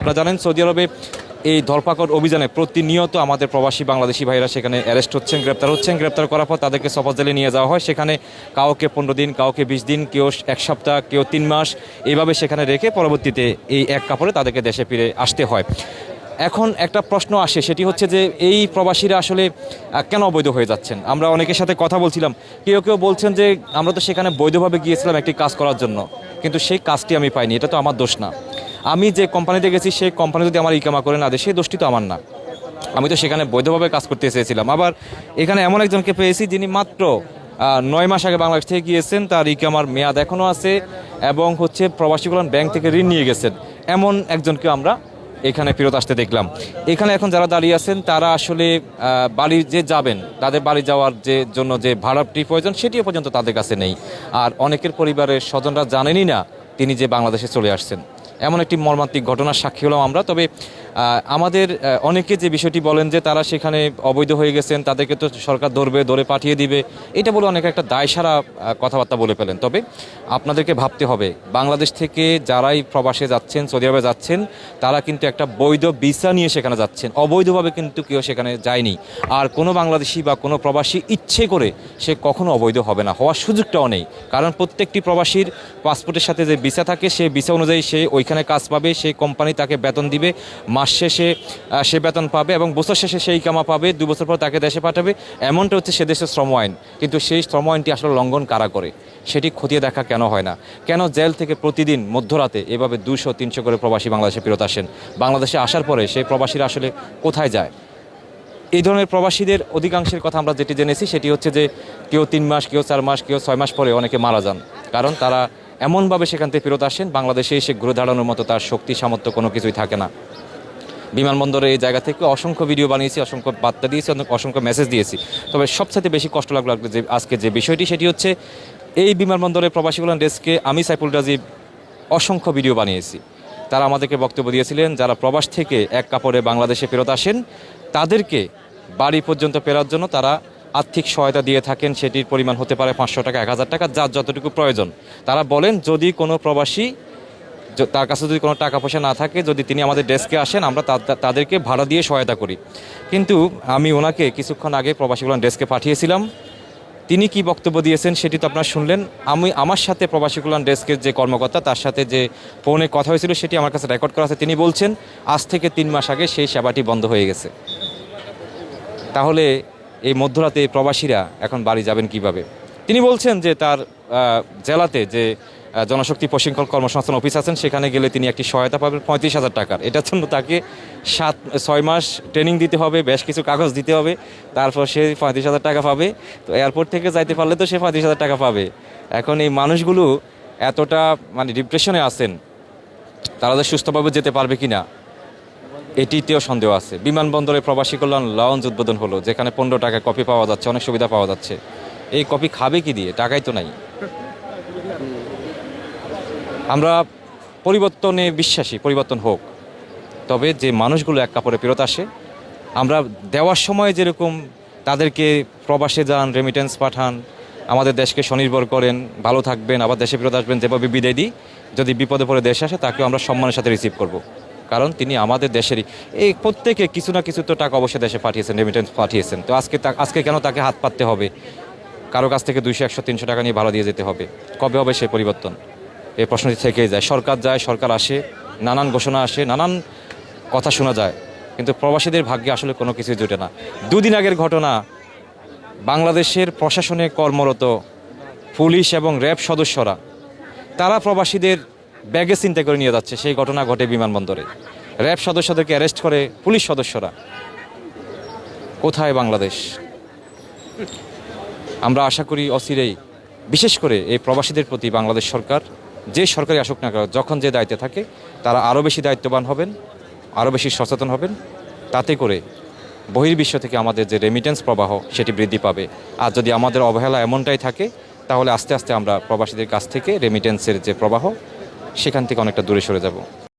আপনারা জানেন, সৌদি আরবে এই ধরপাকড় অভিযানে প্রতিনিয়ত আমাদের প্রবাসী বাংলাদেশি ভাইরা সেখানে অ্যারেস্ট হচ্ছেন, গ্রেপ্তার হচ্ছেন। গ্রেপ্তার করার পর তাদেরকে সফর জেলে নিয়ে যাওয়া হয়। সেখানে কাউকে পনেরো দিন, কাউকে বিশ দিন, কেউ এক সপ্তাহ, কেউ তিন মাস এইভাবে সেখানে রেখে পরবর্তীতে এই এক কাপড়ে তাদেরকে দেশে ফিরে আসতে হয়। এখন একটা প্রশ্ন আসে, সেটি হচ্ছে যে এই প্রবাসীরা আসলে কেন অবৈধ হয়ে যাচ্ছেন? আমরা অনেকের সাথে কথা বলছিলাম, কেউ কেউ বলছেন যে আমরা তো সেখানে বৈধভাবে গিয়েছিলাম একটি কাজ করার জন্য, কিন্তু সেই কাজটি আমি পাইনি, এটা তো আমার দোষ না। আমি যে কোম্পানিতে গেছি, সেই কোম্পানি যদি আমার ইকামা করে না দেয়, সেই দোষটি তো আমার না। আমি তো সেখানে বৈধভাবে কাজ করতে চেয়েছিলাম আবার এখানে এমন একজনকে পেয়েছি, যিনি মাত্র নয় মাস আগে বাংলাদেশ থেকে গিয়েছেন। তার ইকামার মেয়াদ এখনও আছে এবং হচ্ছে প্রবাসী কল্যাণ ব্যাংক থেকে ঋণ নিয়ে গেছেন। এমন একজনকে আমরা এখানে ফেরত আসতে দেখলাম। এখানে এখন যারা দাঁড়িয়ে আছেন, তারা আসলে বাড়ি যে যাবেন, তাদের বাড়ি যাওয়ার যে জন্য যে ভাড়াটি প্রয়োজন, সেটিও পর্যন্ত তাদের কাছে নেই। আর অনেকের পরিবারের স্বজনরা জানেনই না, তিনি যে বাংলাদেশে চলে আসছেন। এমন একটি মর্মান্তিক ঘটনার সাক্ষী হলাম আমরা। তবে আমাদের অনেকে যে বিষয়টি বলেন যে তারা সেখানে অবৈধ হয়ে গেছেন, তাদেরকে তো সরকার ধরবে, ধরে পাঠিয়ে দিবে, এটা বলে অনেকে একটা দায়সারা কথাবার্তা বলে ফেলেন। তবে আপনাদেরকে ভাবতে হবে, বাংলাদেশ থেকে যারাই প্রবাসে যাচ্ছেন, সৌদি আরবে যাচ্ছেন, তারা কিন্তু একটা বৈধ ভিসা নিয়ে সেখানে যাচ্ছেন। অবৈধভাবে কিন্তু কেউ সেখানে যায়নি। আর কোনো বাংলাদেশি বা কোনো প্রবাসী ইচ্ছে করে সে কখনো অবৈধ হবে না, হওয়ার সুযোগটাও নেই। কারণ প্রত্যেকটি প্রবাসীর পাসপোর্টের সাথে যে ভিসা থাকে, সে ভিসা অনুযায়ী সে ওইখানে কাজ পাবে, সেই কোম্পানি তাকে বেতন দিবে। মাস শেষে সে বেতন পাবে এবং বছর শেষে সেই কামা পাবে, দু বছর পর তাকে দেশে পাঠাবে। এমনটা হচ্ছে সে দেশের শ্রম আইন। কিন্তু সেই শ্রম আইনটি আসলে লঙ্ঘন কারা করে? সেটি খতিয়ে দেখা কেন হয় না? কেন জেল থেকে প্রতিদিন মধ্যরাতে এভাবে দুশো তিনশো করে প্রবাসী বাংলাদেশে ফেরত আসেন? বাংলাদেশে আসার পরে সেই প্রবাসীরা আসলে কোথায় যায়? এই ধরনের প্রবাসীদের অধিকাংশের কথা আমরা যেটি জেনেছি, সেটি হচ্ছে যে কেউ তিন মাস, কেউ চার মাস, কেউ ছয় মাস পরে অনেকে মারা যান। কারণ তারা এমনভাবে সেখান থেকে ফেরত আসেন, বাংলাদেশে এসে ঘুরে দাঁড়ানোর মতো তার শক্তি, সামর্থ্য কোনো কিছুই থাকে না। বিমানবন্দরে এই জায়গা থেকে অসংখ্য ভিডিও বানিয়েছি, অসংখ্য বার্তা দিয়েছি অসংখ্য মেসেজ দিয়েছি। তবে সবচাইতে বেশি কষ্ট লাগল যে, আজকে যে বিষয়টি, সেটি হচ্ছে এই বিমানবন্দরে প্রবাসী কল্যাণ ডেস্কে আমি সাইফুল রাজীব অসংখ্য ভিডিও বানিয়েছি। তারা আমাদেরকে বক্তব্য দিয়েছিলেন, যারা প্রবাস থেকে এক কাপড়ে বাংলাদেশে ফেরত আসেন, তাদেরকে বাড়ি পর্যন্ত ফেরার জন্য তারা আর্থিক সহায়তা দিয়ে থাকেন, সেটির পরিমাণ হতে পারে পাঁচশো টাকা, এক হাজার টাকা, যার যতটুকু প্রয়োজন। তারা বলেন, যদি কোনো প্রবাসী তার কাছে যদি কোনো টাকা পয়সা না থাকে, যদি তিনি আমাদের ডেস্কে আসেন, আমরা তাদেরকে ভাড়া দিয়ে সহায়তা করি। কিন্তু আমি ওনাকে কিছুক্ষণ আগে প্রবাসী কল্যাণ ডেস্কে পাঠিয়েছিলাম। তিনি কি বক্তব্য দিয়েছেন সেটি তো আপনারা শুনলেন। আমি আমার সাথে প্রবাসী কল্যাণ ডেস্কের যে কর্মকর্তা, তার সাথে যে ফোনে কথা হয়েছিল, সেটি আমার কাছে রেকর্ড করা আছে। তিনি বলছেন, আজ থেকে তিন মাস আগে সেই সেবাটি বন্ধ হয়ে গেছে। তাহলে এই মধ্যরাতে প্রবাসীরা এখন বাড়ি যাবেন কীভাবে? তিনি বলছেন যে তার জেলাতে যে জনশক্তি প্রশিক্ষণ কর্মসংস্থান অফিস আছেন, সেখানে গেলে তিনি একটি সহায়তা পাবেন পঁয়ত্রিশ হাজার টাকার। এটার জন্য তাকে সাত, ছয় মাস ট্রেনিং দিতে হবে, বেশ কিছু কাগজ দিতে হবে, তারপর সে পঁয়ত্রিশ হাজার টাকা পাবে। তো এয়ারপোর্ট থেকে যাইতে পারলে তো সে পঁয়ত্রিশ হাজার টাকা পাবে। এখন এই মানুষগুলো এতটা মানে ডিপ্রেশনে আছেন, তারা যে সুস্থভাবে যেতে পারবে কি না এটিতেও সন্দেহ আছে। বিমানবন্দরে প্রবাসী কল্যাণ লঞ্চ উদ্বোধন হলো, যেখানে পনেরো টাকা কপি পাওয়া যাচ্ছে, অনেক সুবিধা পাওয়া যাচ্ছে। এই কপি খাবে কি দিয়ে? টাকাই তো নাই। আমরা পরিবর্তনে বিশ্বাসী, পরিবর্তন হোক। তবে যে মানুষগুলো এক কাপড়ে ফেরত আসে, আমরা দেওয়ার সময় যেরকম তাদেরকে প্রবাসে যান রেমিটেন্স পাঠান, আমাদের দেশকে স্বনির্ভর করেন, ভালো থাকবেন, আবার দেশে ফেরত আসবেন, যেভাবে বিদায় দিই, যদি বিপদে পড়ে দেশে আসে, তাকেও আমরা সম্মানের সাথে রিসিভ করব। কারণ তিনি আমাদের দেশেরই। এই প্রত্যেকে কিছু না কিছু তো টাকা অবশ্যই দেশে পাঠিয়েছেন রেমিটেন্স পাঠিয়েছেন। তো আজকে আজকে কেন তাকে হাত পাততে হবে? কারও কাছ থেকে দুইশো, একশো, তিনশো টাকা নিয়ে ভাড়া দিয়ে যেতে হবে। কবে হবে সেই পরিবর্তন? এই প্রশ্নটি থেকেই যায়। সরকার যায়, সরকার আসে, নানান ঘোষণা আসে, নানান কথা শোনা যায়। কিন্তু প্রবাসীদের ভাগ্যে আসলে কোনো কিছুই জুটে না। দুদিন আগের ঘটনা, বাংলাদেশের প্রশাসনে কর্মরত পুলিশ এবং র্যাব সদস্যরা, তারা প্রবাসীদের ব্যাগে চিন্তা করে নিয়ে যাচ্ছে, সেই ঘটনা ঘটে বিমানবন্দরে। র্যাব সদস্যদেরকে অ্যারেস্ট করে পুলিশ সদস্যরা। কোথায় বাংলাদেশ? আমরা আশা করি অচিরেই, বিশেষ করে এই প্রবাসীদের প্রতি বাংলাদেশ সরকার, যে সরকারি আসুক না কেন, যখন যে দায়িত্বে থাকে, তারা আরও বেশি দায়িত্ববান হবেন, আরও বেশি সচেতন হবেন, তাতে করে বহির্বিশ্ব থেকে আমাদের যে রেমিটেন্স প্রবাহ, সেটি বৃদ্ধি পাবে। আর যদি আমাদের অবহেলা এমনটাই থাকে, তাহলে আস্তে আস্তে আমরা প্রবাসীদের কাছ থেকে রেমিটেন্সের যে প্রবাহ সেখান থেকে অনেকটা দূরে সরে যাব।